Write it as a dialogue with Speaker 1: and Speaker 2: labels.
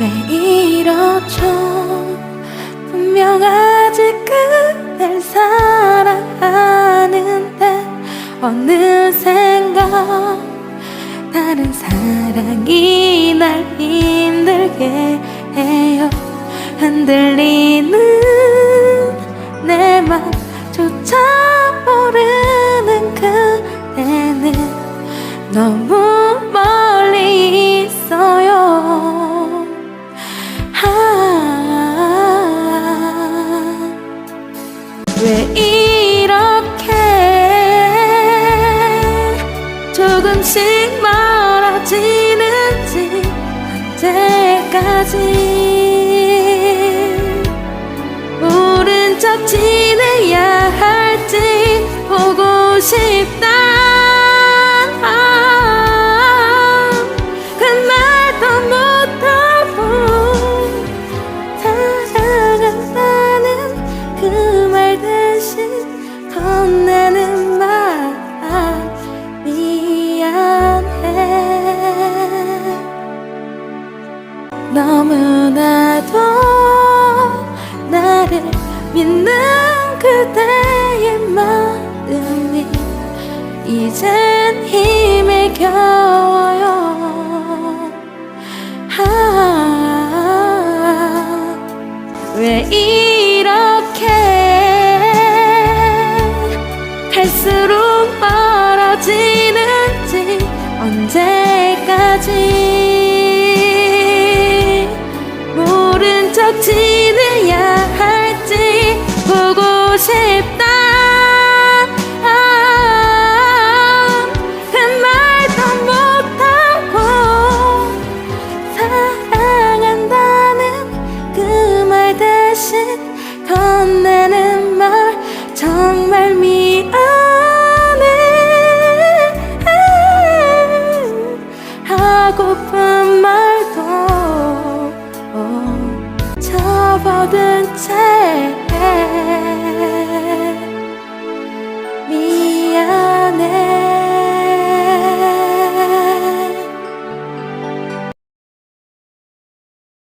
Speaker 1: 왜 이렇죠? 분명 아직 그댈 사랑하는데 어느샌가 다른 사랑이 날 힘들게 해요. 흔들리는 내 맘조차 모르는 그대는 너무 조금씩 멀어지는지 언제까지? 모른 척 지 너무나도 나를 믿는 그대의 마음이 이젠 힘에 겨워요. 아, 왜 이 모른 这